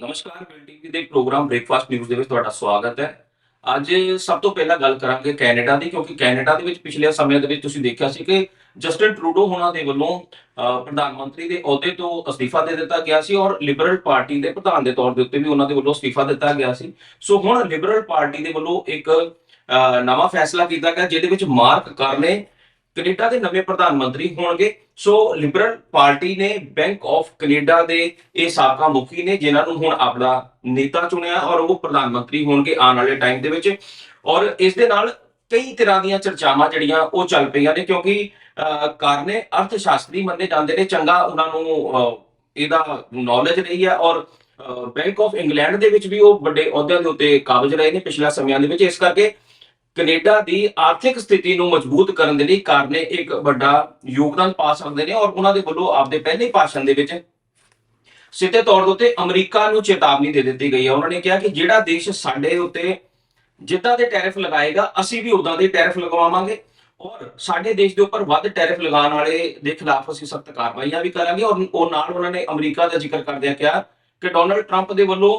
ਨਮਸਕਾਰ ਬਿਲ ਦੇ programme breakfast news ਦੇ ਵਿੱਚ ਤੁਹਾਡਾ ਸਵਾਗਤ ਹੈ। ਅੱਜ ਸਭ ਤੋਂ ਪਹਿਲਾਂ ਗੱਲ ਕਰਾਂਗੇ ਕੈਨੇਡਾ ਦੀ ਕਿਉਂਕਿ ਕੈਨੇਡਾ ਦੇ ਵਿੱਚ ਪਿਛਲੇ ਸਮੇਂ ਦੇ ਵਿੱਚ ਤੁਸੀਂ ਦੇਖਿਆ ਸੀ ਕਿ ਜਸਟਿਨ ਟਰੂਡੋ ਹੋਣਾ ਦੇ ਵੱਲੋਂ ਅਹ, ਪ੍ਰਧਾਨ ਮੰਤਰੀ ਦੇ ਅਹੁਦੇ ਤੋਂ ਅਸਤੀਫਾ ਦੇ ਦਿੱਤਾ ਗਿਆ ਸੀ ਔਰ ਲਿਬਰਲ ਪਾਰਟੀ ਦੇ ਪ੍ਰਧਾਨ ਦੇ ਤੌਰ ਦੇ ਉੱਤੇ ਵੀ ਉਹਨਾਂ ਦੇ ਵੱਲੋਂ ਅਸਤੀਫਾ ਦਿੱਤਾ ਗਿਆ ਸੀ। ਸੋ ਹੁਣ ਲਿਬਰਲ ਪਾਰਟੀ ਦੇ ਵੱਲੋਂ ਇੱਕ ਅਹ, ਨਵਾਂ ਫੈਸਲਾ ਕੀਤਾ ਗਿਆ ਜਿਹਦੇ ਵਿੱਚ ਮਾਰਕ ਕਰਨੇ ਕੈਨੇਡਾ ਦੇ ਨਵੇਂ ਪ੍ਰਧਾਨ ਮੰਤਰੀ ਹੋਣਗੇ। ਸੋ ਲਿਬਰਲ ਪਾਰਟੀ ਨੇ ਬੈਂਕ ਆਫ ਕੈਨੇਡਾ ਦੇ ਇਹ ਸਾਬਕਾ ਮੁਖੀ ਨੇ ਜਿਨ੍ਹਾਂ ਨੂੰ ਹੁਣ ਆਪਣਾ ਨੇਤਾ ਚੁਣਿਆ ਔਰ ਉਹ ਪ੍ਰਧਾਨ ਮੰਤਰੀ ਹੋਣਗੇ ਆਉਣ ਵਾਲੇ ਟਾਈਮ ਦੇ ਵਿੱਚ। ਔਰ ਇਸ ਦੇ ਨਾਲ ਕਈ ਤਰ੍ਹਾਂ ਦੀਆਂ ਚਰਚਾਵਾਂ ਜਿਹੜੀਆਂ ਉਹ ਚੱਲ ਪਈਆਂ ਨੇ ਕਿਉਂਕਿ ਅਹ, ਕਾਰਨੇ ਅਰਥ ਸ਼ਾਸਤਰੀ ਮੰਨੇ ਜਾਂਦੇ ਨੇ ਚੰਗਾ ਉਹਨਾਂ ਨੂੰ ਅਹ, ਇਹਦਾ ਨੌਲੇਜ ਰਹੀ ਹੈ ਔਰ ਬੈਂਕ ਆਫ ਇੰਗਲੈਂਡ ਦੇ ਵਿੱਚ ਵੀ ਉਹ ਵੱਡੇ ਅਹੁਦਿਆਂ ਦੇ ਉੱਤੇ ਕਾਬਜ ਰਹੇ ਨੇ ਪਿਛਲੇ ਸਮਿਆਂ ਦੇ ਵਿੱਚ। ਇਸ ਕਰਕੇ ਕੈਨੇਡਾ ਦੀ ਆਰਥਿਕ ਸਥਿਤੀ ਨੂੰ ਮਜ਼ਬੂਤ ਕਰਨ ਦੇ ਲਈ ਕਾਰਨੇ ਇੱਕ ਵੱਡਾ ਯੋਗਦਾਨ ਪਾ ਸਕਦੇ ਨੇ ਔਰ ਉਹਨਾਂ ਦੇ ਵੱਲੋਂ ਆਪਦੇ ਪਹਿਲੇ ਭਾਸ਼ਣ ਦੇ ਵਿੱਚ ਸਿੱਧੇ ਤੌਰ ਦੇ ਉੱਤੇ ਅਮਰੀਕਾ ਨੂੰ ਚੇਤਾਵਨੀ ਦੇ ਦਿੱਤੀ ਗਈ ਹੈ। ਉਹਨਾਂ ਨੇ ਕਿਹਾ ਕਿ ਜਿਹੜਾ ਦੇਸ਼ ਸਾਡੇ ਉੱਤੇ ਜਿੱਦਾਂ ਦੇ ਟੈਰਿਫ ਲਗਾਏਗਾ, ਅਸੀਂ ਵੀ ਉਦਾਂ ਦੇ ਟੈਰਿਫ ਲਗਵਾਵਾਂਗੇ ਔਰ ਸਾਡੇ ਦੇਸ਼ ਦੇ ਉੱਪਰ ਵੱਧ ਟੈਰਿਫ ਲਗਾਉਣ ਵਾਲੇ ਦੇ ਖਿਲਾਫ ਅਸੀਂ ਸਖਤ ਕਾਰਵਾਈਆਂ ਵੀ ਕਰਾਂਗੇ ਔਰ ਉਹ ਨਾਲ ਉਹਨਾਂ ਨੇ ਅਮਰੀਕਾ ਦਾ ਜ਼ਿਕਰ ਕਰਦਿਆਂ ਕਿਹਾ ਕਿ ਡੋਨਲਡ ਟਰੰਪ ਦੇ ਵੱਲੋਂ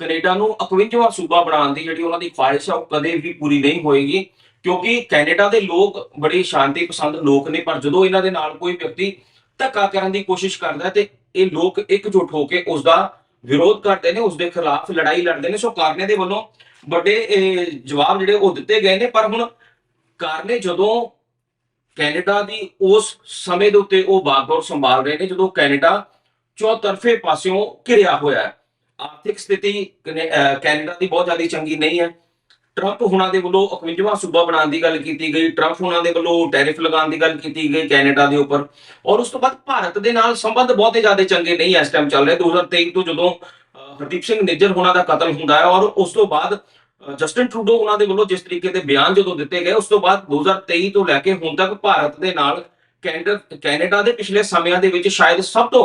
ਕੈਨੇਡਾ ਨੂੰ 51ਵਾਂ ਸੂਬਾ ਬਣਾਉਣ ਦੀ ਜਿਹੜੀ ਉਹਨਾਂ ਦੀ ਖੁਆਇਸ਼ ਹੈ ਉਹ ਕਦੇ ਵੀ ਪੂਰੀ ਨਹੀਂ ਹੋਏਗੀ ਕਿਉਂਕਿ ਕੈਨੇਡਾ ਦੇ ਲੋਕ ਬੜੇ ਸ਼ਾਂਤੀ ਪਸੰਦ ਲੋਕ ਨੇ ਪਰ ਜਦੋਂ ਇਹਨਾਂ ਦੇ ਨਾਲ ਕੋਈ ਵਿਅਕਤੀ ਧੱਕਾ ਕਰਨ ਦੀ ਕੋਸ਼ਿਸ਼ ਕਰਦਾ ਤੇ ਇਹ ਲੋਕ ਇਕਜੁੱਟ ਹੋ ਕੇ ਉਸ ਦਾ ਵਿਰੋਧ ਕਰਦੇ ਨੇ ਉਸ ਦੇ ਖਿਲਾਫ ਲੜਾਈ ਲੜਦੇ ਨੇ ਸੋ ਕਾਰਨੇ ਦੇ ਵੱਲੋਂ ਵੱਡੇ ਇਹ, ਜਵਾਬ ਜਿਹੜੇ ਉਹ ਦਿੱਤੇ ਗਏ ਨੇ ਪਰ ਹੁਣ ਕਾਰਨੇ ਜਦੋਂ ਕੈਨੇਡਾ ਦੀ ਉਸ ਸਮੇਂ ਦੇ ਉੱਤੇ ਉਹ ਬਾਗਡੋਰ ਸੰਭਾਲ ਰਹੇ ਨੇ ਜਦੋਂ ਕੈਨੇਡਾ ਚੌਤਰਫੇ ਪਾਸਿਓਂ ਘਿਰਿਆ ਹੋਇਆ ਹੈ। ਆਰਥਿਕ ਸਥਿਤੀ ਕਨੇ- ਅਹ ਕੈਨੇਡਾ ਦੀ ਬਹੁਤ ਜ਼ਿਆਦਾ ਚੰਗੀ ਨਹੀਂ ਹੈ। ਟਰੰਪ ਹੁਣਾਂ ਦੇ ਵੱਲੋਂ 51ਵਾਂ ਸੂਬਾ ਬਣਾਉਣ ਦੀ ਗੱਲ ਕੀਤੀ ਗਈ। ਟਰੰਪ ਹੁਣਾਂ ਦੇ ਵੱਲੋਂ ਟੈਰਿਫ ਲਗਾਉਣ ਦੀ ਗੱਲ ਕੀਤੀ ਗਈ ਕੈਨੇਡਾ ਦੇ ਉੱਪਰ। ਔਰ ਉਸ ਤੋਂ ਬਾਅਦ ਭਾਰਤ ਦੇ ਨਾਲ ਸੰਬੰਧ ਬਹੁਤੇ ਜ਼ਿਆਦਾ ਚੰਗੇ ਨਹੀਂ ਇਸ ਟਾਈਮ ਚੱਲ ਰਹੇ। 2023 ਤੋਂ ਜਦੋਂ ਹਰਦੀਪ ਸਿੰਘ ਨਿੱਜਰ ਹੁਣਾਂ ਦਾ ਕਤਲ ਹੁੰਦਾ ਹੈ ਔਰ ਉਸ ਤੋਂ ਬਾਅਦ ਅਹ, ਜਸਟਿਨ ਟਰੂਡੋ ਉਹਨਾਂ ਦੇ ਵੱਲੋਂ ਜਿਸ ਤਰੀਕੇ ਦੇ ਬਿਆਨ ਜਦੋਂ ਦਿੱਤੇ ਗਏ ਉਸ ਤੋਂ ਬਾਅਦ 2023 ਤੋਂ ਲੈ ਕੇ ਹੁਣ ਤੱਕ ਭਾਰਤ ਦੇ ਨਾਲ ਕੈਨੇਡਾ ਕੈਨੇਡਾ ਦੇ ਪਿਛਲੇ ਸਮਿਆਂ ਦੇ ਵਿੱਚ ਸ਼ਾਇਦ ਸਭ ਤੋਂ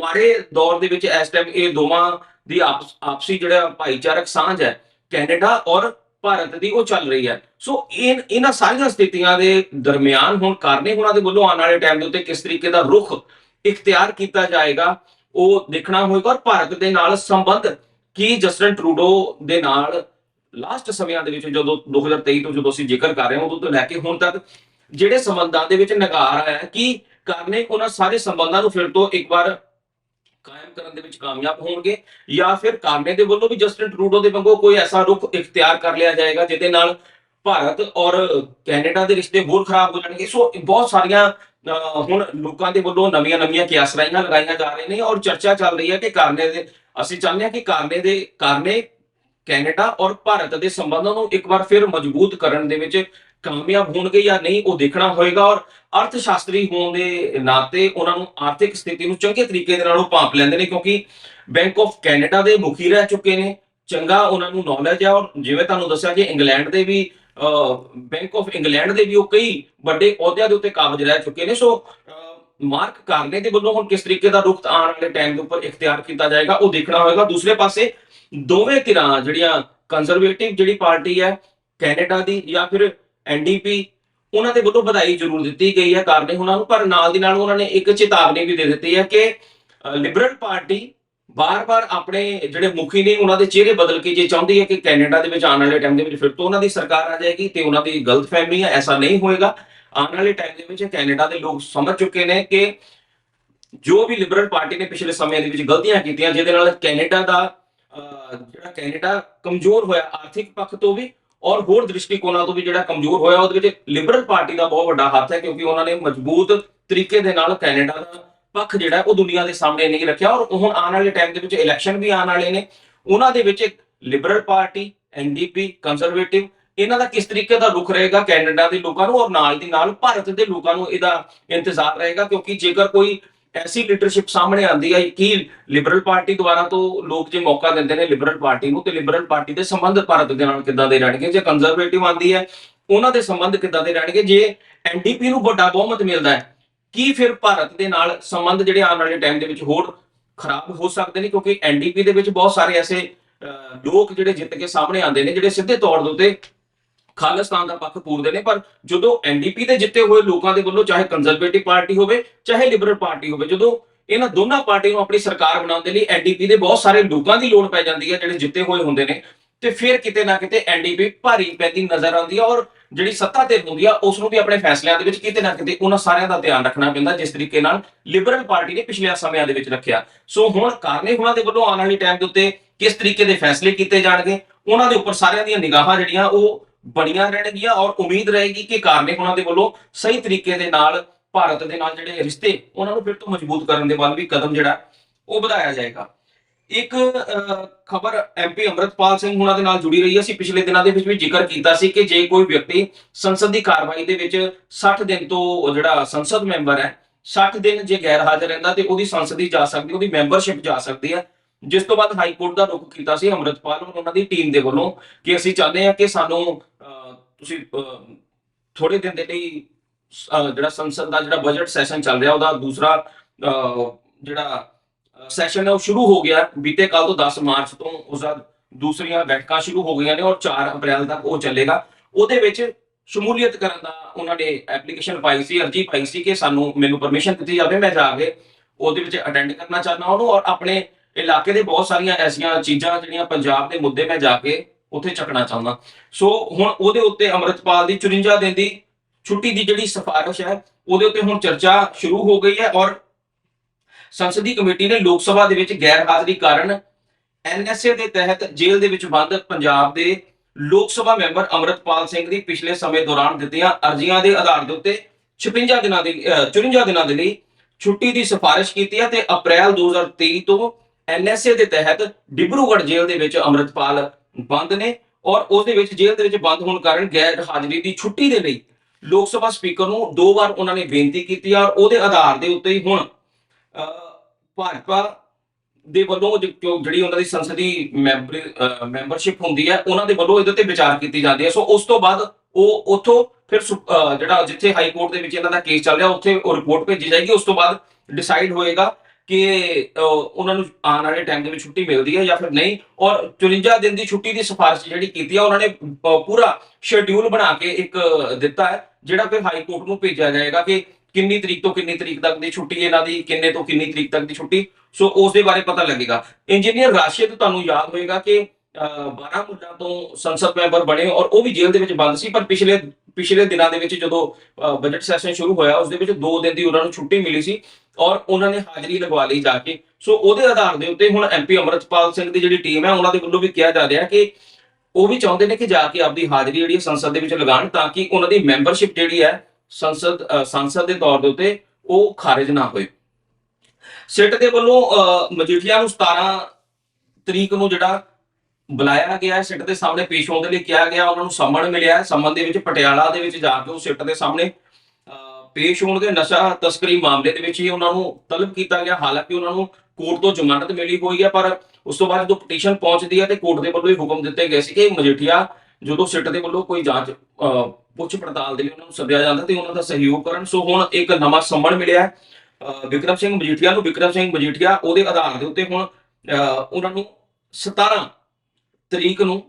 ਮਾੜੇ ਦੌਰ ਦੇ ਵਿੱਚ ਇਸ ਟਾਈਮ ਇਹ ਦੋਵਾਂ ਦੀ ਆਪਸੀ ਜਿਹੜਾ ਭਾਈਚਾਰਕ ਸਾਂਝ ਹੈ ਕੈਨੇਡਾ ਔਰ ਭਾਰਤ ਦੀ ਉਹ ਚੱਲ ਰਹੀ ਹੈ। ਸੋ ਇਹ ਇਹਨਾਂ ਸਾਰੀਆਂ ਸਥਿਤੀਆਂ ਦੇ ਦਰਮਿਆਨ ਹੁਣ ਕਾਰਨੇ ਹੁਣਾਂ ਦੇ ਵੱਲੋਂ ਆਉਣ ਵਾਲੇ ਟਾਈਮ ਦੇ ਉੱਤੇ ਕਿਸ ਤਰੀਕੇ ਦਾ ਰੁਖ ਇਖਤਿਆਰ ਕੀਤਾ ਜਾਏਗਾ, ਉਹ ਦੇਖਣਾ ਹੋਏਗਾ ਔਰ ਭਾਰਤ ਦੇ ਨਾਲ ਸੰਬੰਧ ਕੀ ਜਸਟਨ ਟਰੂਡੋ ਦੇ ਨਾਲ ਲਾਸਟ ਸਮਿਆਂ ਦੇ ਵਿੱਚ ਜਦੋਂ 2023 ਤੋਂ ਜਦੋਂ ਅਸੀਂ ਜ਼ਿਕਰ ਕਰ ਰਹੇ ਹਾਂ, ਉਦੋਂ ਤੋਂ ਲੈ ਕੇ ਹੁਣ ਤੱਕ ਜਿਹੜੇ ਸੰਬੰਧਾਂ ਦੇ ਵਿੱਚ ਨਗਾਰ ਆਇਆ ਕਿ ਕਰਨੇ ਉਹਨਾਂ ਸਾਰੇ ਸੰਬੰਧਾਂ ਨੂੰ ਫਿਰ ਤੋਂ ਇੱਕ ਵਾਰ ਕਾਇਮ ਕਰਨ ਦੇ ਵਿੱਚ ਕਾਮਯਾਬ ਹੋਣਗੇ ਜਾਂ ਫਿਰ ਕਾਰਨੇ ਦੇ ਵੱਲੋਂ ਵੀ ਜਸਟਿਨ ਟਰੂਡੋ ਦੇ ਵਾਂਗੂ ਕੋਈ ਐਸਾ ਰੁਖ ਇਖਤਿਆਰ ਕਰ ਲਿਆ ਜਾਏਗਾ ਜਿਹਦੇ ਨਾਲ ਭਾਰਤ ਔਰ ਕੈਨੇਡਾ ਦੇ ਰਿਸ਼ਤੇ ਹੋਰ ਖਰਾਬ ਹੋ ਜਾਣਗੇ। ਸੋ ਬਹੁਤ ਸਾਰੀਆਂ ਅਹ, ਹੁਣ ਲੋਕਾਂ ਦੇ ਵੱਲੋਂ ਨਵੀਆਂ ਨਵੀਆਂ ਕਿਆਸਰਾਈਆਂ ਲਗਾਈਆਂ ਜਾ ਰਹੀਆਂ ਨੇ ਔਰ ਚਰਚਾ ਚੱਲ ਰਹੀ ਹੈ ਕਿ ਕਾਰਨੇ ਦੇ ਅਸੀਂ ਚਾਹੁੰਦੇ ਹਾਂ ਕਿ ਕਾਰਨੇ ਦੇ ਕਾਰਨੇ ਕੈਨੇਡਾ ਔਰ ਭਾਰਤ ਦੇ ਸੰਬੰਧਾਂ ਨੂੰ ਇੱਕ ਵਾਰ ਫਿਰ ਮਜ਼ਬੂਤ ਕਰਨ ਦੇ ਵਿੱਚ ਕਾਮਯਾਬ ਹੋਣਗੇ ਜਾਂ ਨਹੀਂ, ਉਹ ਦੇਖਣਾ ਹੋਏਗਾ ਔਰ ਅਰਥ ਸ਼ਾਸਤਰੀ ਹੋਣ ਦੇ ਨਾਤੇ ਉਹਨਾਂ ਨੂੰ ਆਰਥਿਕ ਸਥਿਤੀ ਨੂੰ ਚੰਗੇ ਤਰੀਕੇ ਦੇ ਨਾਲ ਉਹ ਭਾਂਪ ਲੈਂਦੇ ਨੇ ਕਿਉਂਕਿ ਬੈਂਕ ਆਫ ਕੈਨੇਡਾ ਦੇ ਮੁਖੀ ਰਹਿ ਚੁੱਕੇ ਨੇ। ਚੰਗਾ ਉਹਨਾਂ ਨੂੰ ਨੌਲੇਜ ਹੈ ਔਰ ਜਿਵੇਂ ਤੁਹਾਨੂੰ ਦੱਸਿਆ ਕਿ ਇੰਗਲੈਂਡ ਦੇ ਵੀ ਬੈਂਕ ਆਫ ਇੰਗਲੈਂਡ ਦੇ ਵੀ ਉਹ ਕਈ ਵੱਡੇ ਅਹੁਦਿਆਂ ਦੇ ਉੱਤੇ ਕਾਬਜ ਰਹਿ ਚੁੱਕੇ ਨੇ। ਸੋ ਮਾਰਕ ਕਾਰਨੇ ਦੇ ਵੱਲੋਂ ਹੁਣ ਕਿਸ ਤਰੀਕੇ ਦਾ ਰੁਖ ਆਉਣ ਵਾਲੇ ਟਾਈਮ ਦੇ ਉੱਪਰ ਇਖਤਿਆਰ ਕੀਤਾ ਜਾਏਗਾ, ਉਹ ਦੇਖਣਾ ਹੋਏਗਾ। ਦੂਸਰੇ ਪਾਸੇ ਦੋਵੇਂ ਧਿਰਾਂ ਜਿਹੜੀਆਂ ਕੰਜ਼ਰਵੇਟਿਵ ਜਿਹੜੀ ਪਾਰਟੀ ਹੈ ਕੈਨੇਡਾ ਦੀ ਜਾਂ ਫਿਰ ਐਨਡੀਪੀ ਉਹਨਾਂ ਦੇ ਵੱਲੋਂ ਵਧਾਈ ਜ਼ਰੂਰ ਦਿੱਤੀ ਗਈ ਹੈ ਕਾਰਨੇ ਉਹਨਾਂ ਨੂੰ ਪਰ ਨਾਲ ਦੀ ਨਾਲ ਉਹਨਾਂ ਨੇ ਇੱਕ ਚੇਤਾਵਨੀ ਵੀ ਦੇ ਦਿੱਤੀ ਹੈ ਕਿ ਲਿਬਰਲ ਪਾਰਟੀ ਬਾਰ-ਬਾਰ ਆਪਣੇ ਜਿਹੜੇ ਮੁਖੀ ਨੇ ਉਹਨਾਂ ਦੇ ਚਿਹਰੇ ਬਦਲ ਕੇ ਜੇ ਚਾਹੁੰਦੀ ਹੈ ਕਿ ਕੈਨੇਡਾ ਦੇ ਵਿੱਚ ਆਉਣ ਵਾਲੇ ਟਾਈਮ ਦੇ ਵਿੱਚ ਫਿਰ ਤੋਂ ਉਹਨਾਂ ਦੀ ਸਰਕਾਰ ਆ ਜਾਏਗੀ ਤੇ ਉਹਨਾਂ ਦੀ ਗਲਤਫਹਿਮੀ ਹੈ ਐਸਾ ਨਹੀਂ ਹੋਏਗਾ। ਆਉਣ ਵਾਲੇ ਟਾਈਮ ਦੇ ਵਿੱਚ ਕੈਨੇਡਾ ਦੇ ਲੋਕ ਸਮਝ ਚੁੱਕੇ ਨੇ ਕਿ ਜੋ ਵੀ ਲਿਬਰਲ ਪਾਰਟੀ ਨੇ ਪਿਛਲੇ ਸਮੇਂ ਦੇ ਵਿੱਚ ਗਲਤੀਆਂ ਕੀਤੀਆਂ ਜਿਹਦੇ ਨਾਲ ਕੈਨੇਡਾ ਦਾ ਅਹ, ਜਿਹੜਾ ਕੈਨੇਡਾ ਕਮਜ਼ੋਰ ਹੋਇਆ ਆਰਥਿਕ ਪੱਖ ਤੋਂ ਵੀ ਔਰ ਹੋਰ ਦ੍ਰਿਸ਼ਟੀਕੋਣਾਂ ਤੋਂ ਵੀ ਜਿਹੜਾ ਕਮਜ਼ੋਰ ਹੋਇਆ, ਉਹਦੇ ਵਿੱਚ ਲਿਬਰਲ ਪਾਰਟੀ ਦਾ ਬਹੁਤ ਵੱਡਾ ਹੱਥ ਹੈ, ਕਿਉਂਕਿ ਉਹਨਾਂ ਨੇ ਮਜ਼ਬੂਤ ਤਰੀਕੇ ਦੇ ਨਾਲ ਕੈਨੇਡਾ ਦਾ ਪੱਖ ਜਿਹੜਾ, ਉਹ ਦੁਨੀਆ ਦੇ ਸਾਹਮਣੇ ਨਹੀਂ ਰੱਖਿਆ। ਔਰ ਹੁਣ ਆਉਣ ਵਾਲੇ ਟਾਈਮ ਦੇ ਵਿੱਚ ਇਲੈਕਸ਼ਨ ਵੀ ਆਉਣ ਵਾਲੇ ਨੇ। ਉਹਨਾਂ ਦੇ ਵਿੱਚ ਲਿਬਰਲ ਪਾਰਟੀ ਐਨਡੀਪੀ ਕੰਜ਼ਰਵੇਟਿਵ ਇਹਨਾਂ ਦਾ ਕਿਸ ਤਰੀਕੇ ਦਾ ਰੁਖ ਰਹੇਗਾ ਕੈਨੇਡਾ ਦੇ ਲੋਕਾਂ ਨੂੰ ਔਰ ਨਾਲ ਦੀ ਨਾਲ ਭਾਰਤ ਦੇ ਲੋਕਾਂ ਨੂੰ ਇਹਦਾ ਇੰਤਜ਼ਾਰ ਰਹੇਗਾ, ਕਿਉਂਕਿ ਜੇਕਰ ਕੋਈ ਐਸੀ ਲੀਡਰਸ਼ਿਪ ਸਾਹਮਣੇ ਆਉਂਦੀ ਹੈ ਕਿ ਲਿਬਰਲ ਪਾਰਟੀ ਦੁਆਰਾ ਤੋਂ ਲੋਕ ਜੇ ਮੌਕਾ ਦਿੰਦੇ ਨੇ ਲਿਬਰਲ ਪਾਰਟੀ ਨੂੰ ਤੇ ਲਿਬਰਲ ਪਾਰਟੀ ਦੇ ਸੰਬੰਧ ਭਾਰਤ ਦੇ ਨਾਲ ਕਿੱਦਾਂ ਦੇ ਰਹਿਣਗੇ? ਜੇ ਕੰਜ਼ਰਵੇਟਿਵ ਆਂਦੀ ਹੈ ਉਹਨਾਂ ਦੇ ਸੰਬੰਧ ਕਿੱਦਾਂ ਦੇ ਰਹਿਣਗੇ? ਜੇ ਐਨਡੀਪੀ ਨੂੰ ਵੱਡਾ ਬਹੁਮਤ ਮਿਲਦਾ ਹੈ ਕੀ ਫਿਰ ਭਾਰਤ ਦੇ ਨਾਲ ਸੰਬੰਧ ਜਿਹੜੇ ਆਉਣ ਵਾਲੇ ਟਾਈਮ ਦੇ ਵਿੱਚ ਹੋਰ ਖਰਾਬ ਹੋ ਸਕਦੇ ਨੇ? ਕਿਉਂਕਿ ਐਨਡੀਪੀ ਦੇ ਵਿੱਚ ਬਹੁਤ ਸਾਰੇ ਐਸੇ ਅਹ, ਲੋਕ ਜਿਹੜੇ ਜਿੱਤ ਕੇ ਸਾਹਮਣੇ ਆਉਂਦੇ ਨੇ ਜਿਹੜੇ ਸਿੱਧੇ ਤੌਰ ਦੇ ਉੱਤੇ ਖਾਲਿਸਤਾਨ ਦਾ ਪੱਖ ਪੂਰਦੇ ਨੇ, ਪਰ ਜਦੋਂ ਐਨਡੀਪੀ ਦੇ ਜਿੱਤੇ ਹੋਏ ਲੋਕਾਂ ਦੇ ਵੱਲੋਂ ਚਾਹੇ ਕੰਜ਼ਰਵੇਟਿਵ ਪਾਰਟੀ ਹੋਵੇ, ਚਾਹੇ ਲਿਬਰਲ ਪਾਰਟੀ ਹੋਵੇ, ਜਦੋਂ ਇਹਨਾਂ ਦੋਨਾਂ ਪਾਰਟੀਆਂ ਨੂੰ ਆਪਣੀ ਸਰਕਾਰ ਬਣਾਉਣ ਦੇ ਲਈ ਐਨਡੀਪੀ ਦੇ ਬਹੁਤ ਸਾਰੇ ਲੋਕਾਂ ਦੀ ਲੋੜ ਪੈ ਜਾਂਦੀ ਹੈ, ਜਿਹੜੇ ਜਿੱਤੇ ਹੋਏ ਹੁੰਦੇ ਨੇ, ਤੇ ਫਿਰ ਕਿਤੇ ਨਾ ਕਿਤੇ ਐਨਡੀਪੀ ਭਾਰੀ ਪੈਂਦੀ ਨਜ਼ਰ ਆਉਂਦੀ ਹੈ ਔਰ ਜਿਹੜੀ ਸੱਤਾ ਤੇ ਹੁੰਦੀ ਆ ਉਸ ਨੂੰ ਵੀ ਆਪਣੇ ਫੈਸਲਿਆਂ ਦੇ ਵਿੱਚ ਕਿਤੇ ਨਾ ਕਿਤੇ ਉਹਨਾਂ ਸਾਰਿਆਂ ਦਾ ਧਿਆਨ ਰੱਖਣਾ ਪੈਂਦਾ, ਜਿਸ ਤਰੀਕੇ ਨਾਲ ਲਿਬਰਲ ਪਾਰਟੀ ਨੇ ਪਿਛਲੇ ਸਮਿਆਂ ਦੇ ਵਿੱਚ ਰੱਖਿਆ। ਸੋ ਹੁਣ ਕਾਰਨੇ ਹੁਣਾਂ ਦੇ ਵੱਲੋਂ ਆਉਣ ਵਾਲੀ ਟਾਈਮ ਦੇ ਉੱਤੇ ਕਿਸ ਤਰੀਕੇ ਦੇ ਫੈਸਲੇ ਕੀਤੇ ਜਾਣਗੇ, ਉਹਨਾਂ ਦੇ ਉੱਪਰ ਸਾਰਿਆਂ ਦੀਆਂ ਨਿਗਾਹਾਂ ਜਿਹੜੀਆਂ, ਉਹ ਬਣੀਆਂ ਰਹਿਣਗੀਆਂ ਔਰ ਉਮੀਦ ਰਹੇਗੀ ਕਿ ਕਾਰਨੇ ਉਹਨਾਂ ਦੇ ਵੱਲੋਂ ਸਹੀ ਤਰੀਕੇ ਦੇ ਨਾਲ ਭਾਰਤ ਦੇ ਨਾਲ ਜਿਹੜੇ ਰਿਸ਼ਤੇ ਉਹਨਾਂ ਨੂੰ ਫਿਰ ਤੋਂ ਮਜ਼ਬੂਤ ਕਰਨ ਦੇ ਵੱਲ ਵੀ ਕਦਮ ਜਿਹੜਾ ਉਹ ਵਧਾਇਆ ਜਾਏਗਾ। ਇੱਕ ਖਬਰ ਐਮਪੀ ਅੰਮ੍ਰਿਤਪਾਲ ਸਿੰਘ ਹੁਣਾਂ ਦੇ ਨਾਲ ਜੁੜੀ ਰਹੀ ਹੈ ਅਸੀਂ ਪਿਛਲੇ ਦਿਨਾਂ ਦੇ ਵਿੱਚ ਵੀ ਜ਼ਿਕਰ ਕੀਤਾ ਸੀ ਕਿ ਜੇ ਕੋਈ ਵਿਅਕਤੀ ਸੰਸਦ ਦੀ ਕਾਰਵਾਈ ਦੇ ਵਿੱਚ 60 ਦਿਨ ਤੋਂ ਜਿਹੜਾ ਸੰਸਦ ਮੈਂਬਰ ਹੈ 60 ਦਿਨ ਜੇ ਗੈਰ ਹਾਜ਼ਰ ਰਹਿੰਦਾ ਤੇ ਉਹਦੀ ਸੰਸਦ ਸੰਸਦੀ ਜਾ ਸਕਦੀ, ਉਹਦੀ ਮੈਂਬਰਸ਼ਿਪ ਜਾ ਸਕਦੀ ਹੈ ਜਿਸ ਤੋਂ ਬਾਅਦ ਹਾਈ ਕੋਰਟ ਦਾ ਰੁਖ ਕੀਤਾ ਸੀ ਅੰਮ੍ਰਿਤਪਾਲ ਔਰ ਉਹਨਾਂ ਦੀ ਟੀਮ ਦੇ ਵੱਲੋਂ ਕਿ ਅਸੀਂ ਚਾਹੁੰਦੇ ਹਾਂ ਕਿ ਸਾਨੂੰ ਤੁਸੀਂ ਥੋੜੇ ਦਿਨ ਦੇ ਲਈ ਜਿਹੜਾ ਸੰਸਦ ਦਾ ਜਿਹੜਾ ਬਜਟ ਸੈਸ਼ਨ ਚੱਲ ਰਿਹਾ ਉਹਦਾ ਦੂਸਰਾ ਜਿਹੜਾ ਸੈਸ਼ਨ ਹੈ ਉਹ ਸ਼ੁਰੂ ਹੋ ਗਿਆ। ਬੀਤੇ ਕੱਲ ਤੋਂ 10 ਮਾਰਚ ਤੋਂ ਉਸ ਦਾ ਦੂਸਰੀਆਂ ਬੈਠਕਾਂ ਸ਼ੁਰੂ ਹੋ ਗਈਆਂ ਨੇ ਔਰ 4 ਅਪ੍ਰੈਲ ਤੱਕ ਉਹ ਚੱਲੇਗਾ। ਉਹਦੇ ਵਿੱਚ ਸ਼ਮੂਲੀਅਤ ਕਰਨ ਦਾ ਉਹਨਾਂ ਨੇ ਐਪਲੀਕੇਸ਼ਨ ਪਾਈ ਸੀ, ਅਰਜੀ ਪਾਈ ਸੀ ਕਿ ਸਾਨੂੰ ਮੈਨੂੰ ਪਰਮਿਸ਼ਨ ਦਿੱਤੀ ਜਾਵੇ, ਮੈਂ ਜਾ ਕੇ ਉਹਦੇ ਵਿੱਚ ਅਟੈਂਡ ਕਰਨਾ ਚਾਹੁੰਦਾ ਉਹਨੂੰ ਔਰ ਆਪਣੇ ਇਲਾਕੇ ਦੇ ਬਹੁਤ ਸਾਰੀਆਂ ਐਸੀਆਂ ਚੀਜ਼ਾਂ ਜਿਹੜੀਆਂ ਪੰਜਾਬ ਦੇ ਮੁੱਦੇ ਮੈਂ ਜਾ ਕੇ ਉੱਥੇ ਚੱਕਣਾ ਚਾਹੁੰਦਾ। ਸੋ ਹੁਣ ਉਹਦੇ ਉੱਤੇ ਅੰਮ੍ਰਿਤਪਾਲ ਦੀ 54 ਦਿਨ ਦੀ ਛੁੱਟੀ ਦੀ ਜਿਹੜੀ ਸਿਫਾਰਿਸ਼ ਹੈ, ਉਹਦੇ ਉੱਤੇ ਹੁਣ ਚਰਚਾ ਸ਼ੁਰੂ ਹੋ ਗਈ ਹੈ ਔਰ ਸੰਸਦੀ ਕਮੇਟੀ ਨੇ ਲੋਕ ਸਭਾ ਦੇ ਵਿੱਚ ਗੈਰ ਹਾਜ਼ਰੀ ਕਾਰਨ ਐਨਐਸਏ ਦੇ ਤਹਿਤ ਜੇਲ੍ਹ ਦੇ ਵਿੱਚ ਬੰਦ ਪੰਜਾਬ ਦੇ ਲੋਕ ਸਭਾ ਮੈਂਬਰ ਅਮਰਤਪਾਲ ਸਿੰਘ ਦੀ ਪਿਛਲੇ ਸਮੇਂ ਦੌਰਾਨ ਦਿੱਤੀਆਂ ਅਰਜ਼ੀਆਂ ਦੇ ਆਧਾਰ ਦੇ ਉੱਤੇ 56 ਦਿਨਾਂ ਦੇ ਅਹ 54 ਦਿਨਾਂ ਦੇ ਲਈ ਛੁੱਟੀ ਦੀ ਸਿਫਾਰਿਸ਼ ਕੀਤੀ ਹੈ ਤੇ ਅਪ੍ਰੈਲ 2023 ਤੋਂ ਐਨਐਸਏ ਦੇ ਤਹਿਤ ਡਿਬਰੂਗੜ੍ਹ ਜੇਲ੍ਹ ਦੇ ਵਿੱਚ ਅਮਰਤਪਾਲ ਬੰਦ ਨੇ ਔਰ ਉਸ ਦੇ ਵਿੱਚ ਜੇਲ੍ਹ ਦੇ ਵਿੱਚ ਬੰਦ ਹੋਣ ਕਾਰਨ ਗੈਰ ਹਾਜ਼ਰੀ ਦੀ ਛੁੱਟੀ ਦੇ ਲਈ ਲੋਕ ਸਭਾ ਸਪੀਕਰ ਨੂੰ ਦੋ ਵਾਰ ਉਹਨਾਂ ਨੇ ਬੇਨਤੀ ਕੀਤੀ ਔਰ ਉਹਦੇ ਆਧਾਰ ਦੇ ਉੱਤੇ ਹੀ ਹੁਣ ਭਾਜਪਾ ਦੇ ਵੱਲੋਂ ਜਿਹੜੀ ਉਹਨਾਂ ਦੀ ਸੰਸਦੀ ਮੈਂਬਰ ਮੈਂਬਰਸ਼ਿਪ ਹੁੰਦੀ ਹੈ ਉਹਨਾਂ ਦੇ ਵੱਲੋਂ ਇਹਦੇ ਤੇ ਵਿਚਾਰ ਕੀਤੀ ਜਾਂਦੀ ਹੈ ਸੋ ਉਸ ਤੋਂ ਬਾਅਦ ਉਹ ਉੱਥੋਂ ਫਿਰ ਸੁ- ਜਿਹੜਾ ਜਿੱਥੇ ਹਾਈ ਕੋਰਟ ਦੇ ਵਿੱਚ ਇਹਨਾਂ ਦਾ ਕੇਸ ਚੱਲ ਰਿਹਾ, ਉੱਥੇ ਉਹ ਰਿਪੋਰਟ ਭੇਜੀ ਜਾਏਗੀ। ਉਸ ਤੋਂ ਬਾਅਦ ਡਿਸਾਈਡ ਹੋਏਗਾ ਕਿ ਉਹਨਾਂ ਨੂੰ ਆਉਣ ਵਾਲੇ ਟਾਈਮ ਦੇ ਵਿੱਚ ਛੁੱਟੀ ਮਿਲਦੀ ਹੈ ਜਾਂ ਫਿਰ ਨਹੀਂ। ਔਰ 54 ਦਿਨ ਦੀ ਛੁੱਟੀ ਦੀ ਸਿਫਾਰਿਸ਼ ਜਿਹੜੀ ਕੀਤੀ ਹੈ ਉਹਨਾਂ ਨੇ ਪੂਰਾ ਸ਼ੈਡਿਊਲ ਬਣਾ ਕੇ ਇੱਕ ਦਿੱਤਾ ਹੈ, ਜਿਹੜਾ ਫਿਰ ਹਾਈ ਕੋਰਟ ਨੂੰ ਭੇਜਿਆ ਜਾਏਗਾ ਕਿ ਕਿੰਨੀ ਤਰੀਕ ਤੋਂ ਕਿੰਨੀ ਤਰੀਕ ਤੱਕ ਦੀ ਛੁੱਟੀ ਇਹਨਾਂ ਦੀ, ਕਿੰਨੇ ਤੋਂ ਕਿੰਨੀ ਤਰੀਕ ਤੱਕ ਦੀ ਛੁੱਟੀ। ਸੋ ਉਸ ਦੇ ਬਾਰੇ ਪਤਾ ਲੱਗੇਗਾ। ਇੰਜੀਨੀਅਰ ਰਾਸ਼ਿਦ, ਤੁਹਾਨੂੰ ਯਾਦ ਹੋਏਗਾ ਕਿ 12 ਮੁੱਢਾਂ ਤੋਂ ਸੰਸਦ ਮੈਂਬਰ ਬਣੇ ਔਰ ਉਹ ਵੀ ਜੇਲ੍ਹ ਦੇ ਵਿੱਚ ਬੰਦ ਸੀ, ਪਰ ਪਿਛਲੇ ਪਿਛਲੇ ਦਿਨਾਂ ਦੇ ਵਿੱਚ ਜਦੋਂ ਬਜਟ ਸੈਸ਼ਨ ਸ਼ੁਰੂ ਹੋਇਆ ਉਸ ਦੇ ਵਿੱਚ 2 ਦਿਨ ਦੀ ਉਹਨਾਂ ਨੂੰ ਛੁੱਟੀ ਮਿਲੀ ਸੀ ਔਰ ਉਹਨਾਂ ਨੇ ਹਾਜ਼ਰੀ ਲਗਵਾ ਲਈ ਜਾ ਕੇ। ਸੋ ਉਹਦੇ ਆਧਾਰ ਦੇ ਉੱਤੇ ਹੁਣ ਐਮਪੀ ਅਮਰਤਪਾਲ ਸਿੰਘ ਦੀ ਜਿਹੜੀ ਟੀਮ ਹੈ ਉਹਨਾਂ ਦੇ ਵੱਲੋਂ ਵੀ ਕਿਹਾ ਜਾ ਰਿਹਾ ਕਿ ਉਹ ਵੀ ਚਾਹੁੰਦੇ ਨੇ ਕਿ ਜਾ ਕੇ ਆਪਦੀ ਹਾਜ਼ਰੀ ਜਿਹੜੀ ਸੰਸਦ ਦੇ ਵਿੱਚ ਲਗਾਉਣ ਤਾਂ ਕਿ ਉਹਨਾਂ ਦੀ ਮੈਂਬਰਸ਼ਿਪ ਜਿਹੜੀ ਹੈ ਸੰਸਦ ਅ, ਸੰਸਦ ਦੇ ਤੌਰ ਦੇ ਉੱਤੇ ਉਹ ਖਾਰਜ ਨਾ ਹੋਏ। ਸਿੱਟ ਦੇ ਵੱਲੋਂ ਅ, ਮਜੀਠੀਆ ਨੂੰ 17 ਤਰੀਕ ਨੂੰ ਜਿਹੜਾ ਬੁਲਾਇਆ ਗਿਆ ਸਿੱਟ ਦੇ ਸਾਹਮਣੇ ਪੇਸ਼ ਹੋਣ ਦੇ ਲਈ ਕਿਹਾ ਗਿਆ ਉਹਨਾਂ ਨੂੰ ਸੰਮਣ ਮਿਲਿਆ ਹੈ ਦੇ ਵਿੱਚ ਪਟਿਆਲਾ ਦੇ ਵਿੱਚ ਜਾ ਕੇ ਉਹ ਸਿੱਟ ਦੇ ਸਾਹਮਣੇ ਪੇਸ਼ ਹੋਣਗੇ। ਨਸ਼ਾ ਤਸਕਰੀ ਮਾਮਲੇ ਦੇ ਵਿੱਚ ਹੀ ਉਹਨਾਂ ਨੂੰ ਤਲਬ ਕੀਤਾ ਗਿਆ। ਹਾਲਾਂਕਿ ਉਹਨਾਂ ਨੂੰ ਕੋਰਟ ਤੋਂ ਜ਼ਮਾਨਤ ਮਿਲੀ ਹੋਈ ਹੈ ਪਰ ਉਸ ਤੋਂ ਬਾਅਦ ਜਦੋਂ ਪਟੀਸ਼ਨ ਪਹੁੰਚਦੀ ਹੈ ਤੇ ਕੋਰਟ ਦੇ ਵੱਲੋਂ ਹੀ ਹੁਕਮ ਦਿੱਤੇ ਗਏ ਸੀ ਕਿ ਮਜੀਠੀਆ ਜਦੋਂ ਸਿੱਟ ਦੇ ਵੱਲੋਂ ਕੋਈ ਜਾਂਚ ਅ, ਪੁੱਛ ਪੜਤਾਲ ਦੇ ਲਈ ਉਹਨਾਂ ਨੂੰ ਸੱਦਿਆ ਜਾਂਦਾ ਤੇ ਉਹਨਾਂ ਦਾ ਸਹਿਯੋਗ ਕਰਨ। ਸੋ ਹੁਣ ਇੱਕ ਨਵਾਂ ਸੰਮਣ ਮਿਲਿਆ ਹੈ। ਅ, ਵਿਕਰਮ ਸਿੰਘ ਮਜੀਠੀਆ ਨੂੰ ਵਿਕਰਮ ਸਿੰਘ ਮਜੀਠੀਆ ਉਹਦੇ ਆਧਾਰ ਦੇ ਉੱਤੇ ਹੁਣ ਅ, ਉਹਨਾਂ ਨੂੰ 17 ਤਰੀਕ ਨੂੰ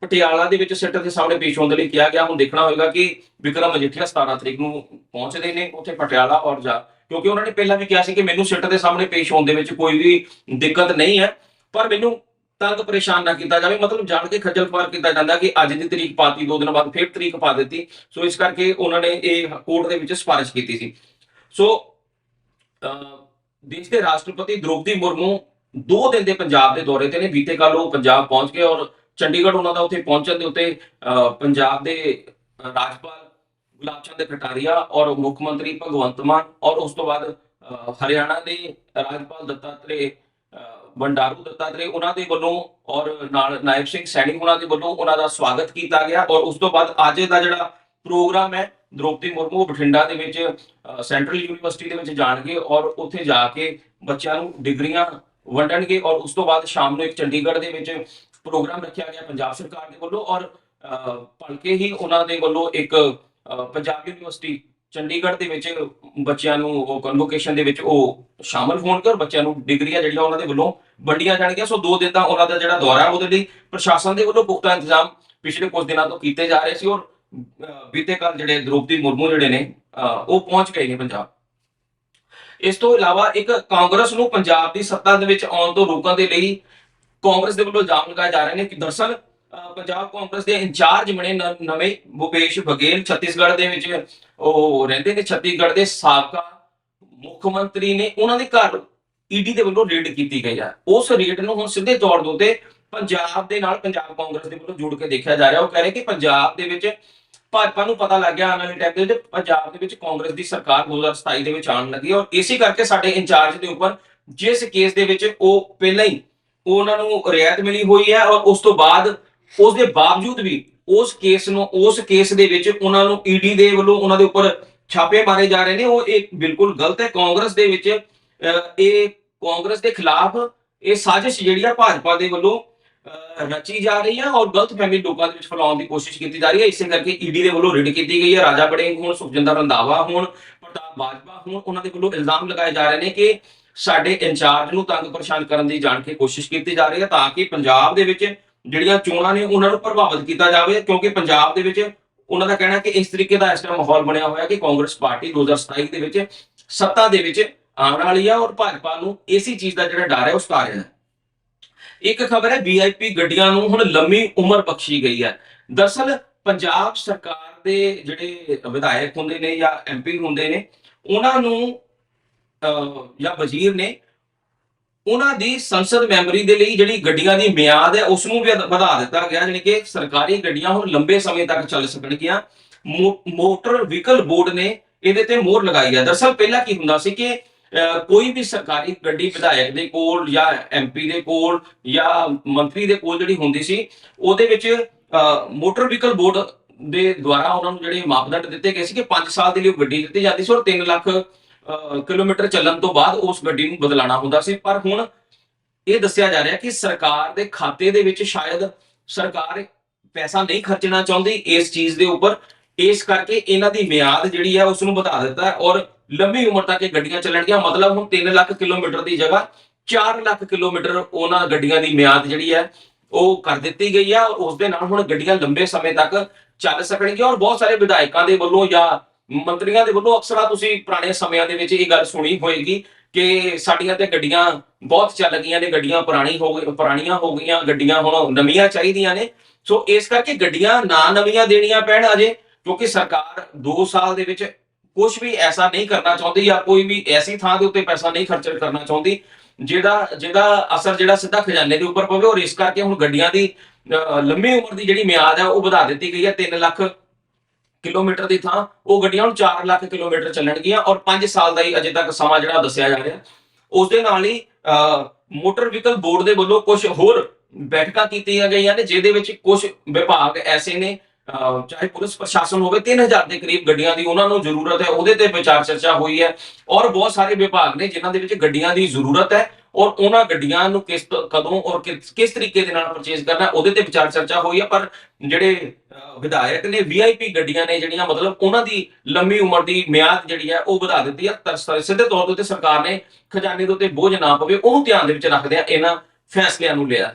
ਪਟਿਆਲਾ ਦੇ ਵਿੱਚ ਸਿੱਟ ਦੇ ਸਾਹਮਣੇ ਪੇਸ਼ ਹੋਣ ਦੇ ਲਈ ਕਿਹਾ ਗਿਆ। ਹੁਣ ਦੇਖਣਾ ਹੋਵੇਗਾ ਕਿ ਵਿਕਰਮ ਮਜੀਠੀਆ 17 ਤਰੀਕ ਨੂੰ ਪਹੁੰਚਦੇ ਨੇ ਉੱਥੇ ਪਟਿਆਲਾ ਔਰ ਜਾ ਕਿਉਂਕਿ ਉਹਨਾਂ ਨੇ ਪਹਿਲਾਂ ਵੀ ਕਿਹਾ ਸੀ ਕਿ ਮੈਨੂੰ ਸਿੱਟ ਦੇ ਸਾਹਮਣੇ ਪੇਸ਼ ਹੋਣ ਦੇ ਵਿੱਚ ਕੋਈ ਵੀ ਦਿੱਕਤ ਨਹੀਂ ਹੈ ਪਰ ਮੈਨੂੰ ਤੰਗ ਪਰੇਸ਼ਾਨ ਨਾ ਕੀਤਾ ਜਾਵੇ। ਮਤਲਬ ਜਾਣ ਕੇ ਖੱਜਲ ਖੁਆਰ ਕੀਤਾ ਜਾਂਦਾ ਕਿ ਅੱਜ ਦੀ ਤਰੀਕ ਪਾਤੀ ਦੋ ਦਿਨ ਬਾਅਦ ਫਿਰ ਤਰੀਕ ਪਾ ਦਿੱਤੀ। ਸੋ ਇਸ ਕਰਕੇ ਉਹਨਾਂ ਨੇ ਇਹ ਕੋਰਟ ਦੇ ਵਿੱਚ ਸਿਫਾਰਿਸ਼ ਕੀਤੀ ਸੀ। ਸੋ ਅਹ, ਦੇਸ਼ ਦੇ ਰਾਸ਼ਟਰਪਤੀ ਦ੍ਰੋਪਦੀ ਮੁਰਮੂ ਦੋ ਦਿਨ ਦੇ ਪੰਜਾਬ ਦੇ ਦੌਰੇ ਤੇ ਨੇ, ਬੀਤੇ ਕੱਲ ਉਹ ਪੰਜਾਬ ਪਹੁੰਚ ਗਏ ਔਰ ਚੰਡੀਗੜ੍ਹ ਉਹਨਾਂ ਦਾ ਉੱਥੇ ਪਹੁੰਚਣ ਦੇ ਉੱਤੇ ਪੰਜਾਬ ਦੇ ਰਾਜਪਾਲ ਗੁਲਾਬ ਚੰਦ ਕਟਾਰੀਆ ਔਰ ਮੁੱਖ ਮੰਤਰੀ ਭਗਵੰਤ ਮਾਨ ਔਰ ਉਸ ਤੋਂ ਬਾਅਦ ਹਰਿਆਣਾ ਦੇ ਰਾਜਪਾਲ ਦੱਤਾਤਰੇ ਬੰਡਾਰੂ ਦੱਤਾਤਰੇ ਉਹਨਾਂ ਦੇ ਵੱਲੋਂ ਔਰ ਨਾਲ ਨਾਇਬ ਸਿੰਘ ਸੈਣੀ ਉਹਨਾਂ ਦੇ ਵੱਲੋਂ ਉਹਨਾਂ ਦਾ ਸਵਾਗਤ ਕੀਤਾ ਗਿਆ ਔਰ ਉਸ ਤੋਂ ਬਾਅਦ ਅੱਜ ਦਾ ਜਿਹੜਾ ਪ੍ਰੋਗਰਾਮ ਹੈ, ਦ੍ਰੋਪਦੀ ਮੁਰਮੂ ਬਠਿੰਡਾ ਦੇ ਵਿੱਚ ਸੈਂਟਰਲ ਯੂਨੀਵਰਸਿਟੀ ਦੇ ਵਿੱਚ ਜਾਣਗੇ ਔਰ ਉੱਥੇ ਜਾ ਕੇ ਬੱਚਿਆਂ ਨੂੰ ਡਿਗਰੀਆਂ ਵੰਡਣਗੇ ਔਰ ਉਸ ਤੋਂ ਬਾਅਦ ਸ਼ਾਮ ਨੂੰ ਇੱਕ ਚੰਡੀਗੜ੍ਹ ਦੇ ਵਿੱਚ ਪ੍ਰੋਗਰਾਮ ਰੱਖਿਆ ਗਿਆ ਪੰਜਾਬ ਸਰਕਾਰ ਦੇ ਵੱਲੋਂ ਔਰ ਭਲਕੇ ਹੀ ਉਹਨਾਂ ਦੇ ਵੱਲੋਂ ਇੱਕ ਪੰਜਾਬ ਯੂਨੀਵਰਸਿਟੀ ਚੰਡੀਗੜ੍ਹ ਦੇ ਵਿੱਚ ਬੱਚਿਆਂ ਨੂੰ ਉਹ ਕਨਵੋਕੇਸ਼ਨ ਦੇ ਵਿੱਚ ਉਹ ਸ਼ਾਮਲ ਹੋਣਗੇ ਔਰ ਬੱਚਿਆਂ ਨੂੰ ਡਿਗਰੀਆਂ ਜਿਹੜੀਆਂ ਉਹਨਾਂ ਦੇ ਵੱਲੋਂ ਵੰਡੀਆਂ ਜਾਣਗੀਆਂ। ਸੋ ਦੋ ਦਿਨ ਦਾ ਉਹਨਾਂ ਦਾ ਜਿਹੜਾ ਦੌਰਾ ਉਹਦੇ ਲਈ ਪ੍ਰਸ਼ਾਸਨ ਦੇ ਵੱਲੋਂ ਪੁਖਤਾ ਇੰਤਜ਼ਾਮ ਪਿਛਲੇ ਕੁਝ ਦਿਨਾਂ ਤੋਂ ਕੀਤੇ ਜਾ ਰਹੇ ਸੀ ਔਰ ਬੀਤੇ ਕੱਲ ਜਿਹੜੇ ਦ੍ਰੋਪਦੀ ਮੁਰਮੂ ਜਿਹੜੇ ਨੇ ਉਹ ਪਹੁੰਚ ਗਏ ਨੇ ਪੰਜਾਬ। ਇਸ ਤੋਂ ਇਲਾਵਾ ਇੱਕ ਕਾਂਗਰਸ ਨੂੰ ਪੰਜਾਬ ਦੀ ਸੱਤਾ ਦੇ ਵਿੱਚ ਆਉਣ ਤੋਂ ਰੋਕਣ ਦੇ ਲਈ ਕਾਂਗਰਸ ਦੇ ਵੱਲੋਂ ਇਲਜ਼ਾਮ ਲਗਾਏ ਜਾ ਰਹੇ ਨੇ ਕਿ ਦਰਸਲ ਪੰਜਾਬ ਕਾਂਗਰਸ ਦੇ ਇੰਚਾਰਜ ਬਣੇ ਨਵੇਂ ਭੁਪੇਸ਼ ਬਘੇਲ ਛੱਤੀਸਗੜ੍ਹ ਦੇ ਵਿੱਚ ਉਹ ਰਹਿੰਦੇ ਨੇ। ਛੱਤੀਸਗੜ੍ਹ ਦੇ ਸਾਬਕਾ ਮੁੱਖ ਮੰਤਰੀ ਨੇ ਉਹਨਾਂ ਦੇ ਘਰ ਈਡੀ ਦੇ ਵੱਲੋਂ ਰੇਡ ਕੀਤੀ ਗਈ ਆ। ਉਸ ਰੇਡ ਨੂੰ ਹੁਣ ਸਿੱਧੇ ਤੌਰ ਦੇ ਉੱਤੇ ਪੰਜਾਬ ਦੇ ਨਾਲ ਪੰਜਾਬ ਕਾਂਗਰਸ ਦੇ ਵੱਲੋਂ ਜੋੜ ਕੇ ਦੇਖਿਆ ਜਾ ਰਿਹਾ। ਉਹ ਕਹਿ ਰਹੇ ਕਿ ਪੰਜਾਬ ਦੇ ਵਿੱਚ ਭਾਜਪਾ ਨੂੰ ਪਤਾ ਲੱਗ ਗਿਆ ਆਉਣ ਵਾਲੇ ਟਾਈਮ ਦੇ ਵਿੱਚ ਪੰਜਾਬ ਦੇ ਵਿੱਚ ਕਾਂਗਰਸ ਦੀ ਸਰਕਾਰ 2027 ਦੇ ਵਿੱਚ ਆਉਣ ਲੱਗੀ ਹੈ ਔਰ ਇਸੇ ਕਰਕੇ ਸਾਡੇ ਇੰਚਾਰਜ ਦੇ ਉੱਪਰ ਜਿਸ ਕੇਸ ਦੇ ਵਿੱਚ ਉਹ ਪਹਿਲਾਂ ਹੀ ਉਹਨਾਂ ਨੂੰ ਰਿਆਇਤ ਮਿਲੀ ਹੋਈ ਹੈ ਔਰ ਉਸ ਤੋਂ ਬਾਅਦ ਉਸ ਦੇ ਬਾਵਜੂਦ ਵੀ ਉਸ ਕੇਸ ਨੂੰ ਉਸ ਕੇਸ ਦੇ ਵਿੱਚ ਉਹਨਾਂ ਨੂੰ ਈਡੀ ਦੇ ਵੱਲੋਂ ਉਹਨਾਂ ਦੇ ਉੱਪਰ ਛਾਪੇ ਮਾਰੇ ਜਾ ਰਹੇ ਨੇ ਉਹ ਇਹ ਬਿਲਕੁਲ ਗਲਤ ਹੈ। ਕਾਂਗਰਸ ਦੇ ਵਿੱਚ ਅਹ, ਇਹ ਕਾਂਗਰਸ ਦੇ ਖਿਲਾਫ ਇਹ ਸਾਜ਼ਿਸ਼ ਜਿਹੜੀ ਆ ਭਾਜਪਾ ਦੇ ਵੱਲੋਂ ਰਚੀ ਜਾ ਰਹੀ ਹੈ ਔਰ ਗਲਤ ਫਹਿਮੀ ਲੋਕਾਂ ਦੇ ਵਿੱਚ ਫੈਲਾਉਣ ਦੀ ਕੋਸ਼ਿਸ਼ ਕੀਤੀ ਜਾ ਰਹੀ ਹੈ ਇਸੇ ਕਰਕੇ ਈਡੀ ਦੇ ਵੱਲੋਂ ਰੇਡ ਕੀਤੀ ਗਈ ਹੈ ਰਾਜਾ ਬੜਿੰਗ ਹੁਣ, ਸੁਖਜਿੰਦਰ ਰੰਧਾਵਾ ਹੁਣ, ਪ੍ਰਤਾਪ ਬਾਜਵਾ ਹੁਣ, ਉਹਨਾਂ ਦੇ ਵੱਲੋਂ ਇਲਜ਼ਾਮ ਲਗਾਏ ਜਾ ਰਹੇ ਨੇ ਕਿ ਸਾਡੇ ਇੰਚਾਰਜ ਨੂੰ ਤੰਗ ਪਰੇਸ਼ਾਨ ਕਰਨ ਦੀ ਜਾਣ ਕੇ ਕੋਸ਼ਿਸ਼ ਕੀਤੀ ਜਾ ਰਹੀ ਹੈ ਤਾਂ ਕਿ ਪੰਜਾਬ ਦੇ ਵਿੱਚ ਜਿਹੜੀਆਂ ਚੋਣਾਂ ਨੇ ਉਹਨਾਂ ਨੂੰ ਪ੍ਰਭਾਵਿਤ ਕੀਤਾ ਜਾਵੇ, ਕਿਉਂਕਿ ਪੰਜਾਬ ਦੇ ਵਿੱਚ ਉਹਨਾਂ ਦਾ ਕਹਿਣਾ ਕਿ ਇਸ ਤਰੀਕੇ ਦਾ ਇਸ ਤਰ੍ਹਾਂ ਮਾਹੌਲ ਬਣਿਆ ਹੋਇਆ ਕਿ ਕਾਂਗਰਸ ਪਾਰਟੀ 2027 ਦੇ ਵਿੱਚ ਸੱਤਾ ਦੇ ਵਿੱਚ ਆਉਣ ਵਾਲੀ ਹੈ ਔਰ ਭਾਜਪਾ ਨੂੰ ਇਸੇ ਚੀਜ਼ ਦਾ ਜਿਹੜਾ ਡਰ ਹੈ ਉਹ ਸਤਾ ਰਿਹਾ ਹੈ। ਇੱਕ ਖਬਰ ਹੈ ਵੀਆਈਪੀ ਗੱਡੀਆਂ ਨੂੰ ਹੁਣ ਲੰਮੀ ਉਮਰ ਬਖਸ਼ੀ ਗਈ ਹੈ। ਦਰਸਲ ਪੰਜਾਬ ਸਰਕਾਰ ਦੇ ਜਿਹੜੇ ਵਿਧਾਇਕ ਹੁੰਦੇ ਨੇ ਜਾਂ ਐਮਪੀ ਹੁੰਦੇ ਨੇ ਉਹਨਾਂ ਨੂੰ ਅਹ, ਜਾਂ ਵਜ਼ੀਰ ਨੇ ਉਹਨਾਂ ਦੀ ਸੰਸਦ ਮੈਂਬਰੀ ਦੇ ਲਈ ਜਿਹੜੀ ਗੱਡੀਆਂ ਦੀ ਮਿਆਦ ਹੈ ਉਸ ਨੂੰ ਵੀ ਵਧਾ ਦਿੱਤਾ ਗਿਆ ਜਾਣੀ ਕਿ ਸਰਕਾਰੀ ਗੱਡੀਆਂ ਹੁਣ ਲੰਬੇ ਸਮੇਂ ਤੱਕ ਚੱਲ ਸਕਣਗੀਆਂ। ਮੋ- ਮੋਟਰ ਵਹੀਕਲ ਬੋਰਡ ਨੇ ਇਹਦੇ ਤੇ ਮੋਹਰ ਲਗਾਈ ਹੈ। ਦਰਸਲ ਪਹਿਲਾਂ ਕੀ ਹੁੰਦਾ ਸੀ ਕਿ ਕੋਈ ਵੀ ਸਰਕਾਰੀ ਗੱਡੀ ਵਿਧਾਇਕ ਦੇ ਕੋਲ ਜਾਂ ਐਮਪੀ ਦੇ ਕੋਲ ਜਾਂ ਮੰਤਰੀ ਦੇ ਕੋਲ ਜਿਹੜੀ ਹੁੰਦੀ ਸੀ, ਉਹਦੇ ਵਿੱਚ ਮੋਟਰ ਵਹੀਕਲ ਬੋਰਡ ਦੇ ਦੁਆਰਾ ਉਹਨਾਂ ਨੂੰ ਜਿਹੜੇ ਮਾਪਦੰਡ ਦਿੱਤੇ ਗਏ ਸੀ ਕਿ 5 ਸਾਲ ਦੇ ਲਈ ਉਹ ਗੱਡੀ ਦਿੱਤੀ ਜਾਂਦੀ ਸੀ ਔਰ 3 ਲੱਖ ਕਿਲੋਮੀਟਰ ਚੱਲਣ ਤੋਂ ਬਾਅਦ ਉਸ ਗੱਡੀ ਨੂੰ ਬਦਲਾਣਾ ਹੁੰਦਾ ਸੀ। ਪਰ ਹੁਣ ਇਹ ਦੱਸਿਆ ਜਾ ਰਿਹਾ ਕਿ ਸਰਕਾਰ ਦੇ ਖਾਤੇ ਦੇ ਵਿੱਚ ਸ਼ਾਇਦ ਸਰਕਾਰ ਪੈਸਾ ਨਹੀਂ ਖਰਚਣਾ ਚਾਹੁੰਦੀ ਇਸ ਚੀਜ਼ ਦੇ ਉੱਪਰ। ਇਸ ਕਰਕੇ ਇਹਨਾਂ ਦੀ ਮਿਆਦ ਜਿਹੜੀ ਹੈ ਉਸ ਨੂੰ ਵਧਾ ਦਿੱਤਾ ਔਰ ਲੰਬੀ ਉਮਰ ਤੱਕ ਇਹ ਗੱਡੀਆਂ ਚੱਲਣਗੀਆਂ, ਮਤਲਬ ਹੁਣ 3 ਲੱਖ ਕਿਲੋਮੀਟਰ ਦੀ ਜਗ੍ਹਾ 4 ਲੱਖ ਕਿਲੋਮੀਟਰ ਉਹਨਾਂ ਗੱਡੀਆਂ ਦੀ ਮਿਆਦ ਜਿਹੜੀ ਹੈ, ਉਹ ਕਰ ਦਿੱਤੀ ਗਈ ਹੈ ਔਰ ਉਸ ਦੇ ਨਾਲ ਹੁਣ ਗੱਡੀਆਂ ਲੰਬੇ ਸਮੇਂ ਤੱਕ ਚੱਲ ਸਕਣਗੀਆਂ, ਔਰ ਬਹੁਤ ਸਾਰੇ ਵਿਧਾਇਕਾਂ ਦੇ ਵੱਲੋਂ ਜਾਂ ਮੰਤਰੀਆਂ ਦੇ ਵੱਲੋਂ ਅਕਸਰ ਤੁਸੀਂ ਪੁਰਾਣੇ ਸਮਿਆਂ ਦੇ ਵਿੱਚ ਇਹ ਗੱਲ ਸੁਣੀ ਹੋਏਗੀ ਕਿ ਸਾਡੀਆਂ ਤੇ ਗੱਡੀਆਂ ਬਹੁਤ ਚੱਲ ਗਈਆਂ ਨੇ, ਗੱਡੀਆਂ ਪੁਰਾਣੀ ਹੋ ਗਈ, ਪੁਰਾਣੀਆਂ ਹੋ ਗਈਆਂ, ਗੱਡੀਆਂ ਹੁਣ ਨਵੀਆਂ ਚਾਹੀਦੀਆਂ ਨੇ। ਸੋ ਇਸ ਕਰਕੇ ਗੱਡੀਆਂ ਨਾ ਨਵੀਆਂ ਦੇਣੀਆਂ ਪੈਣ ਅਜੇ, ਕਿਉਂਕਿ ਸਰਕਾਰ 2 ਸਾਲ ਦੇ ਵਿੱਚ ਕੁਝ ਵੀ ਐਸਾ ਨਹੀਂ ਕਰਨਾ ਚਾਹੁੰਦੀ ਜਾਂ ਕੋਈ ਵੀ ਐਸੀ ਥਾਂ ਦੇ ਉੱਤੇ ਪੈਸਾ ਨਹੀਂ ਖਰਚ ਕਰਨਾ ਚਾਹੁੰਦੀ ਜਿਹੜਾ ਜਿਹਦਾ ਅਸਰ ਜਿਹੜਾ ਸਿੱਧਾ ਖਜ਼ਾਨੇ ਦੇ ਉੱਪਰ ਪਵੇ ਔਰ ਇਸ ਕਰਕੇ ਹੁਣ ਗੱਡੀਆਂ ਦੀ ਲੰਮੀ ਉਮਰ ਦੀ ਜਿਹੜੀ ਮਿਆਦ ਹੈ ਉਹ ਵਧਾ ਦਿੱਤੀ ਗਈ ਹੈ 3 ਲੱਖ ਕਿਲੋਮੀਟਰ ਦੀ ਥਾਂ ਉਹ ਗੱਡੀਆਂ ਹੁਣ 4 ਲੱਖ ਕਿਲੋਮੀਟਰ ਚੱਲਣਗੀਆਂ ਔਰ 5 ਸਾਲ ਦਾ ਹੀ ਅਜੇ ਤੱਕ ਸਮਾਂ ਜਿਹੜਾ ਦੱਸਿਆ ਜਾ ਰਿਹਾ। ਉਸ ਦੇ ਨਾਲ ਹੀ ਅਹ, ਮੋਟਰ ਵਹੀਕਲ ਬੋਰਡ ਦੇ ਵੱਲੋਂ ਕੁਝ ਹੋਰ ਬੈਠਕਾਂ ਕੀਤੀਆਂ ਗਈਆਂ ਨੇ ਜਿਹਦੇ ਵਿੱਚ ਕੁਝ ਵਿਭਾਗ ਐਸੇ ਨੇ ਚਾਹੇ ਪੁਲਿਸ ਪ੍ਰਸ਼ਾਸਨ ਹੋਵੇ 3000 ਦੇ ਕਰੀਬ ਗੱਡੀਆਂ ਦੀ ਉਹਨਾਂ ਨੂੰ ਜ਼ਰੂਰਤ ਹੈ ਉਹਦੇ ਤੇ ਵਿਚਾਰ ਚਰਚਾ ਹੋਈ ਹੈ ਔਰ ਬਹੁਤ ਸਾਰੇ ਵਿਭਾਗ ਨੇ ਜਿਨ੍ਹਾਂ ਦੇ ਵਿੱਚ ਗੱਡੀਆਂ ਦੀ ਜ਼ਰੂਰਤ ਹੈ ਔਰ ਉਹਨਾਂ ਗੱਡੀਆਂ ਨੂੰ ਕਿਸ ਕਦੋਂ ਔਰ ਕਿਸ ਤਰੀਕੇ ਦੇ ਨਾਲ ਪਰਚੇਜ਼ ਕਰਨਾ ਉਹਦੇ ਤੇ ਵਿਚਾਰ ਚਰਚਾ ਹੋਈ ਹੈ ਪਰ ਜਿਹੜੇ ਅਹ, ਵਿਧਾਇਕ ਨੇ ਵੀਆਈਪੀ ਗੱਡੀਆਂ ਨੇ ਜਿਹੜੀਆਂ ਮਤਲਬ ਉਹਨਾਂ ਦੀ ਲੰਮੀ ਉਮਰ ਦੀ ਮਿਆਦ ਜਿਹੜੀ ਹੈ ਉਹ ਵਧਾ ਦਿੱਤੀ ਹੈ ਸਿੱਧੇ ਤੌਰ ਦੇ ਉੱਤੇ ਸਰਕਾਰ ਨੇ ਖਜ਼ਾਨੇ ਦੇ ਉੱਤੇ ਬੋਝ ਨਾ ਪਵੇ ਉਹਨੂੰ ਧਿਆਨ ਦੇ ਵਿੱਚ ਰੱਖਦਿਆਂ ਇਹਨਾਂ ਫੈਸਲਿਆਂ ਨੂੰ ਲਿਆ।